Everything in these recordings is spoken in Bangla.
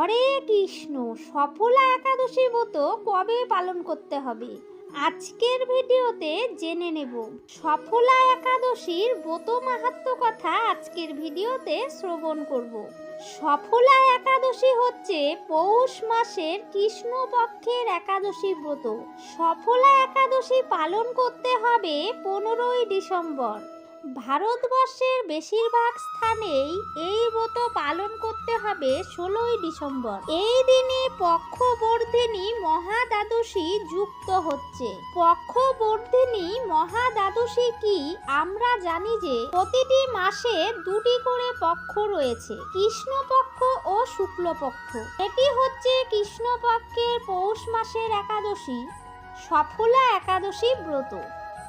হরে কৃষ্ণ, সফলা একাদশী ব্রত কবে পালন করতে হবে? আজকের ভিডিওতে জেনে নেব। সফলা একাদশীর ব্রত মাহাত্ম কথা আজকের ভিডিওতে শ্রবণ করব। সফলা একাদশী হচ্ছে পৌষ মাসের কৃষ্ণপক্ষের একাদশী ব্রত। সফলা একাদশী পালন করতে হবে পনেরোই ডিসেম্বর। ভারতবর্ষের বেশিরভাগ স্থানেই এই ব্রত পালন করতে হবে ষোলোই ডিসেম্বর। এই দিনে পক্ষবর্ধিনী মহাদ্বাদশী যুক্ত হচ্ছে। পক্ষবর্ধিনী মহাদ্বাদশী কি? আমরা জানি যে প্রতিটি মাসে দুটি করে পক্ষ রয়েছে, কৃষ্ণপক্ষ ও শুক্লপক্ষ। এটি হচ্ছে কৃষ্ণপক্ষের পৌষ মাসের একাদশী, সফলা একাদশী ব্রত।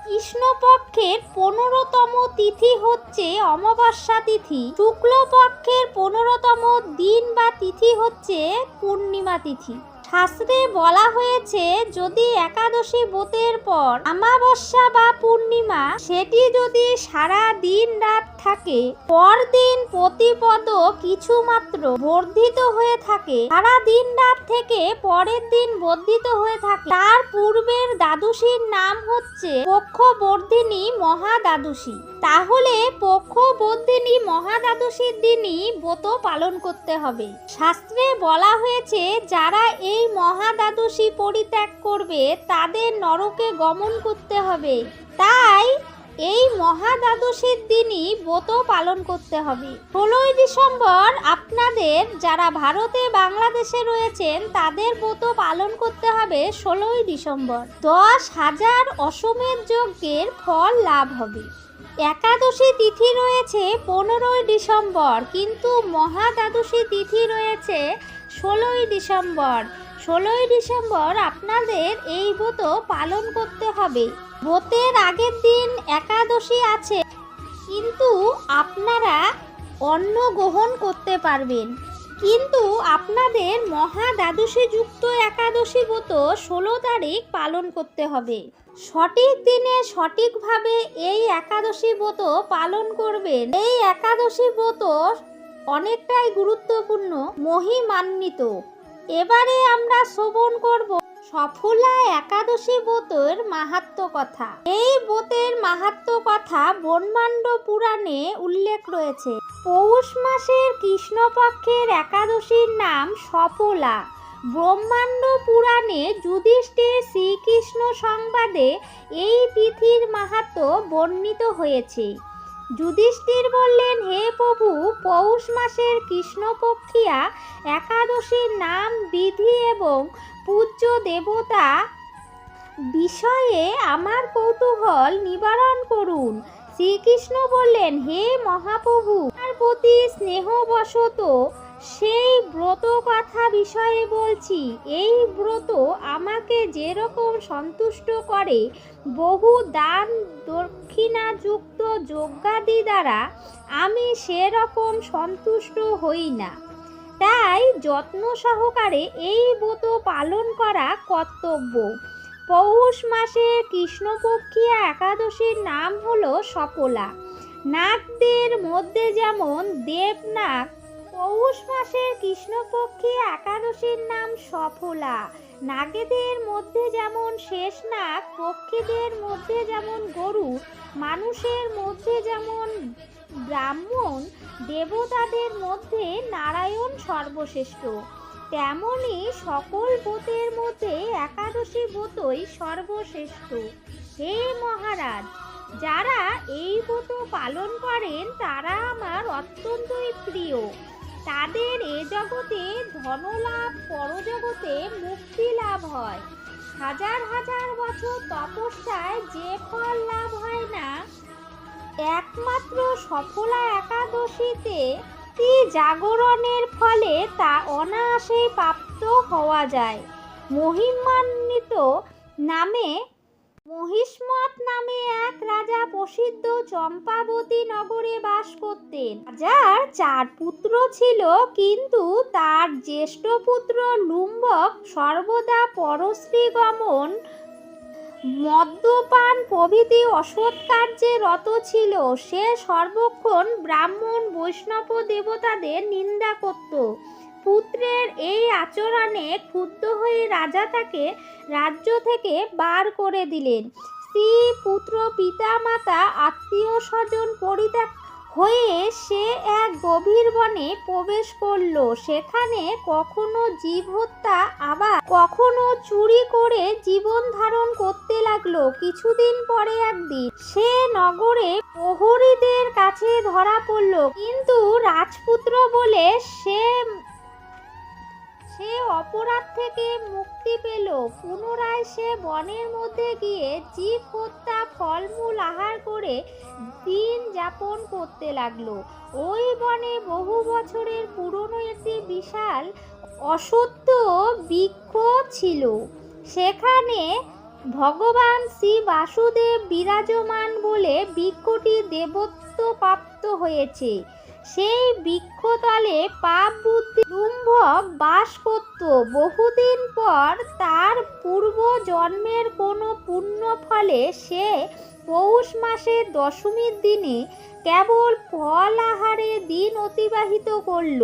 কৃষ্ণপক্ষের পনেরোতম তিথি হচ্ছে অমাবস্যা তিথি। শুক্লপক্ষের পনেরোতম দিন বা তিথি হচ্ছে পূর্ণিমা তিথি। শাস্ত্রে বলা হয়েছে, যদি একাদশী ব্রতের পর অমাবস্যা বা পূর্ণিমা, সেটি যদি সারা দিন রাত থাকে, পরদিন প্রতিপদ কিছু মাত্র বর্ধিত হয়ে থাকে সারা দিন রাত থেকে পরের দিন বর্ধিত হয়ে থাকে। তার পূর্বের দ্বাদশীর নাম হচ্ছে পক্ষবর্ধিনী মহাদ্বাদশী। তাহলে পক্ষবর্ধিনী মহাদ্বাদশীর দিনই ব্রত পালন করতে হবে। শাস্ত্রে বলা হয়েছে, যারা এই মহাদ্বাদশী পরিত্যাগ করবে, তাদের নরকে গমন করতে হবে। তাই এই মহাদ্বাদশীর দিনই ব্রত পালন করতে হবে। ষোলোই ডিসেম্বর আপনাদের যারা ভারতে বাংলাদেশে রয়েছেন, তাদের ব্রত পালন করতে হবে ষোলোই ডিসেম্বর। দশ হাজার অসমের যজ্ঞের ফল লাভ হবে। একাদশী তিথি রয়েছে পনেরোই ডিসেম্বর, কিন্তু মহাদ্বাদশী তিথি রয়েছে ষোলোই ডিসেম্বর। ষোলোই ডিসেম্বর আপনাদের এই ব্রত পালন করতে হবে। ব্রতের আগের দিন একাদশী আছে, কিন্তু আপনারা অন্ন গ্রহণ করতে পারবেন। কিন্তু আপনাদের মহা দ্বাদশী যুক্ত একাদশী ব্রত ষোলো তারিখ পালন করতে হবে। সঠিক দিনে সঠিকভাবে এই একাদশী ব্রত পালন করবেন। এই একাদশী ব্রত অনেকটাই গুরুত্বপূর্ণ, মহিমান্বিত। এবারে আমরা শ্রবণ করব সফলা একাদশী ব্রতের মাহাত্ম কথা। এই ব্রতের মাহাত্ম কথা ব্রহ্মাণ্ড পুরাণে উল্লেখ রয়েছে। পৌষ মাসের কৃষ্ণপক্ষের একাদশীর নাম সফলা। ব্রহ্মাণ্ড পুরাণে যুধিষ্ঠির শ্রীকৃষ্ণ সংবাদে এই তিথির মাহাত্ম বর্ণিত হয়েছে। যুধিষ্ঠির বললেন, হে প্রভু, পৌষ মাসের কৃষ্ণপক্ষিয়া একাদশীর নাম বিধি এবং পূজ্য দেবতা বিষয়ে আমার কৌতূহল নিবারণ করুন। শ্রীকৃষ্ণ বললেন, হে মহাপ্রভু তার প্রতি স্নেহবশত সেই ব্রত কথা বিষয়ে বলছি। এই ব্রত আমাকে যেরকম সন্তুষ্ট করে, বহু দান দক্ষিণাযুক্ত যজ্ঞাদি দ্বারা আমি সেরকম সন্তুষ্ট হই না। তাই যত্ন সহকারে এই ব্রত পালন করা কর্তব্য। পৌষ মাসে কৃষ্ণপক্ষিয়া একাদশীর নাম হলো সফলা নাগদের মধ্যে যেমন দেবনাগ, পৌষ মাসের কৃষ্ণপক্ষী একাদশীর নাম সফলা নাগেদের মধ্যে যেমন শেষনাগ, পক্ষীদের মধ্যে যেমন গরু মানুষের মধ্যে যেমন ব্রাহ্মণ, দেবতাদের মধ্যে নারায়ণ সর্বশ্রেষ্ঠ, তেমনি সকল ব্রতের মধ্যে একাদশী ব্রতই সর্বশ্রেষ্ঠ। হে মহারাজ, যারা এই ব্রত পালন করেন, তারা আমার অত্যন্তই প্রিয়। তাদের এ জগতে ধনলাভ, পরজগতে মুক্তি লাভ হয়। হাজার হাজার বছর তপস্যায় যে ফল একমাত্র সফলা একাদশীতে জাগরণের ফলে তা অনায়াসেই প্রাপ্ত হওয়া যায়? মহিমান্বিত নামে মহিষ্মত নামে এক রাজা প্রসিদ্ধ চম্পাবতী নগরে বাস করতেন। রাজার চার পুত্র ছিল, কিন্তু তার জ্যেষ্ঠ পুত্র লুম্বক সর্বদা পরশ্রী গমন মদ্যপান প্রভৃতি অসৎ কার্যে রত ছিল। সে সর্বক্ষণ ব্রাহ্মণ, বৈষ্ণব দেবতাদের নিন্দা করত। পুত্রের এই আচরণে ক্ষুব্ধ হয়ে রাজা তাকে রাজ্য থেকে বার করে দিলেন। স্ত্রী, পুত্র পিতা মাতা আত্মীয় স্বজন পরিত্যাগ হয়ে সে এক গভীর বনে প্রবেশ করল। সেখানে কখনো জীব হত্যা, আবার কখনো চুরি করে জীবন ধারণ করতে লাগল। কিছুদিন পরে একদিন সে নগরে প্রহরীদের কাছে ধরা পড়ল। কিন্তু রাজপুত্র বলে সে সে অপরাধ থেকে মুক্তি পেল। পুনরায় সে বনের মধ্যে গিয়ে জীব হত্যা, ফলমূল আহার করে দিন যাপন করতে লাগল। ওই বনে বহু বছরের পুরনো একটি বিশাল অসত্য বৃক্ষ ছিল। সেখানে ভগবান শ্রী বাসুদেব বিরাজমান বলে বৃক্ষটি দেবত্ব প্রাপ্ত হয়েছে। সেই বৃক্ষতলে পাপ বুদ্ধি লুম্ভক বাস করত। বহুদিন পর তার পূর্ব জন্মের কোনো পুণ্য ফলে সে পৌষ মাসের দশমীর দিনে কেবল ফল আহারে দিন অতিবাহিত করল।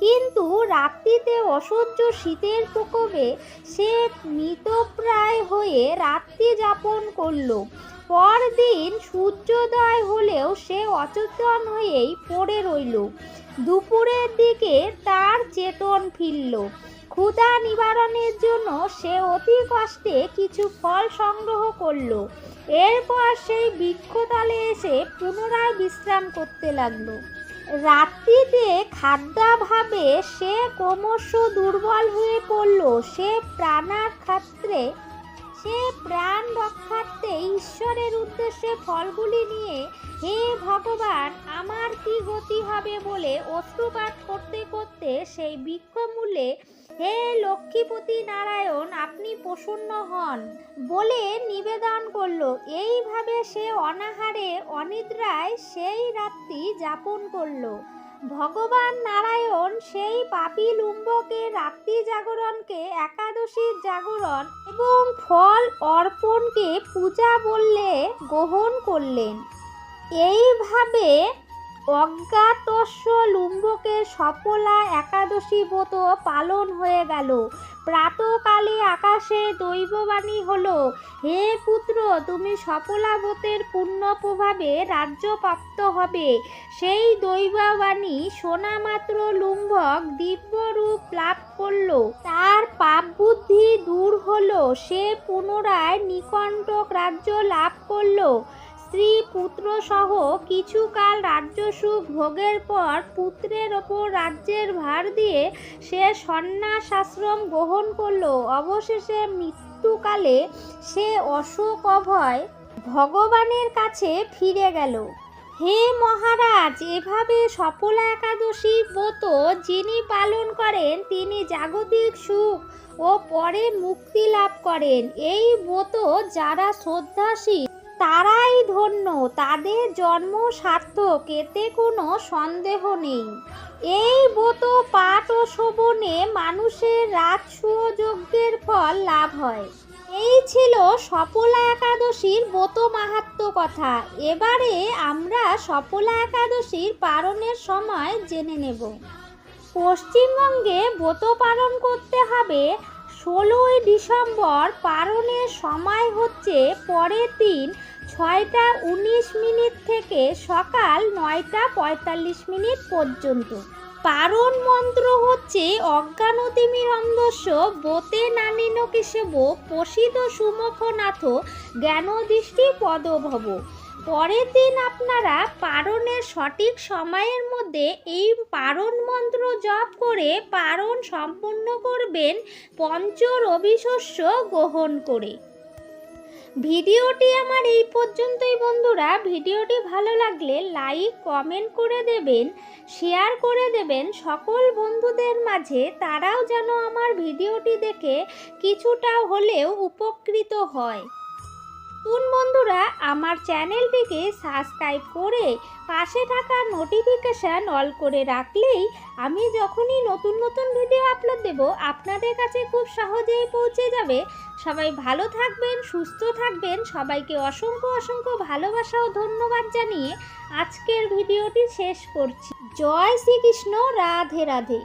কিন্তু রাত্রিতে অসহ্য শীতের প্রকোপে সে মৃতপ্রায় হয়ে রাত্রি যাপন করল। পরদিন সূর্যোদয় হলেও সে অচেতন হয়েই পড়ে রইল। দুপুরের দিকে তার চেতন ফিরল। ক্ষুধা নিবারণের জন্য সে অতি কষ্টে কিছু ফল সংগ্রহ করল। এরপর সেই বৃক্ষতলে এসে পুনরায় বিশ্রাম করতে লাগল। রাত্রিতে খাদ্যাভাবে সে ক্রমশ দুর্বল হয়ে পড়ল। সে প্রাণার ক্ষেত্রে সে প্রাণ রক্ষার্থে ঈশ্বরের উদ্দেশ্যে ফলগুলি নিয়ে, হে ভগবান, আমার কি গতি হবে? বলে অশ্রুপাত করতে করতে সেই বৃক্ষমূলে, হে লক্ষ্মীপতি নারায়ণ, আপনি প্রসন্ন হন। বলে নিবেদন করল। এইভাবে সে অনাহারে, অনিদ্রায় সেই রাত্রি যাপন করল। ভগবান নারায়ণ সেই পাপি লুম্বকে রাত্রি জাগরণকে একাদশীর জাগরণ এবং ফল অর্পণকে পূজা বললে গ্রহণ করলেন। এইভাবে অজ্ঞাতস্য লুম্বকের সফলা একাদশী ব্রত পালন হয়ে গেল। প্রাতকালে আকাশে দৈববাণী হলো, হে পুত্র, তুমি সফলা ব্রতের পুণ্য প্রভাবে রাজ্য প্রাপ্ত হবে। সেই দৈববাণী শোনা মাত্র লুম্বক দিব্যরূপ লাভ করল। তার পাপ বুদ্ধি দূর হলো। সে পুনরায় নিকণ্টক রাজ্য লাভ করল। স্ত্রী পুত্র সহ কিছুকাল রাজ্যসুখ ভোগের পর পুত্রের ওপর রাজ্যের ভার দিয়ে সে সন্ন্যাস আশ্রম গ্রহণ করল। অবশেষে মৃত্যুকালে সে অশোক অভয় ভগবানের কাছে ফিরে গেল। হে মহারাজ, এভাবে সফলা একাদশী ব্রত যিনি পালন করেন, তিনি জাগতিক সুখ ও পরে মুক্তি লাভ করেন। এই ব্রত যারা শ্রদ্ধাশীল তারাই ধন্য, তাদের জন্ম সার্থক, এতে কোনো সন্দেহ নেই। এই ব্রত পাঠ ও শোভনে মানুষের রাজসূয় যজ্ঞের ফল লাভ হয়। এই ছিল সফলা একাদশীর ব্রত মাহাত্ম কথা। এবারে আমরা সফলা একাদশীর পালনের সময় জেনে নেব। পশ্চিমবঙ্গে ব্রত পালন করতে হবে। ষোলোই ডিসেম্বর পালনের সময় হচ্ছে পরের দিন ছয়টা উনিশ মিনিট থেকে সকাল নয়টা পঁয়তাল্লিশ মিনিট পর্যন্ত। পারণ মন্ত্র হচ্ছে অজ্ঞানতিমিরন্ধস্য বোতে নানিন কেশব প্রসিদ্ধ সুমুখনাথ, জ্ঞানদৃষ্টি পদভব। পরের দিন আপনারা পারণের সঠিক সময়ের মধ্যে এই পারণ মন্ত্র জপ করে পারণ সম্পূর্ণ করবেন পঞ্চ রবিশস্য গ্রহণ করে। ভিডিওটি আমার এই পর্যন্তই বন্ধুরা। ভিডিওটি ভালো লাগলে লাইক, কমেন্ট করে দেবেন, শেয়ার করে দেবেন। সকল বন্ধুদের মাঝে তারাও যেন আমার ভিডিওটি দেখে কিছুটা হলেও উপকৃত হয়। নতুন বন্ধুরা, আমার চ্যানেলটিকে সাবস্ক্রাইব করে পাশে থাকা নোটিফিকেশান অল করে রাখলেই আমি যখনই নতুন নতুন ভিডিও আপলোড দেব, আপনাদের কাছে খুব সহজেই পৌঁছে যাবে। সবাই ভালো থাকবেন, সুস্থ থাকবেন, সবাইকে অসংখ্য অসংখ্য ভালোবাসা ও ধন্যবাদ জানিয়ে আজকের ভিডিওটি শেষ করছি। জয় শ্রীকৃষ্ণ, রাধে রাধে।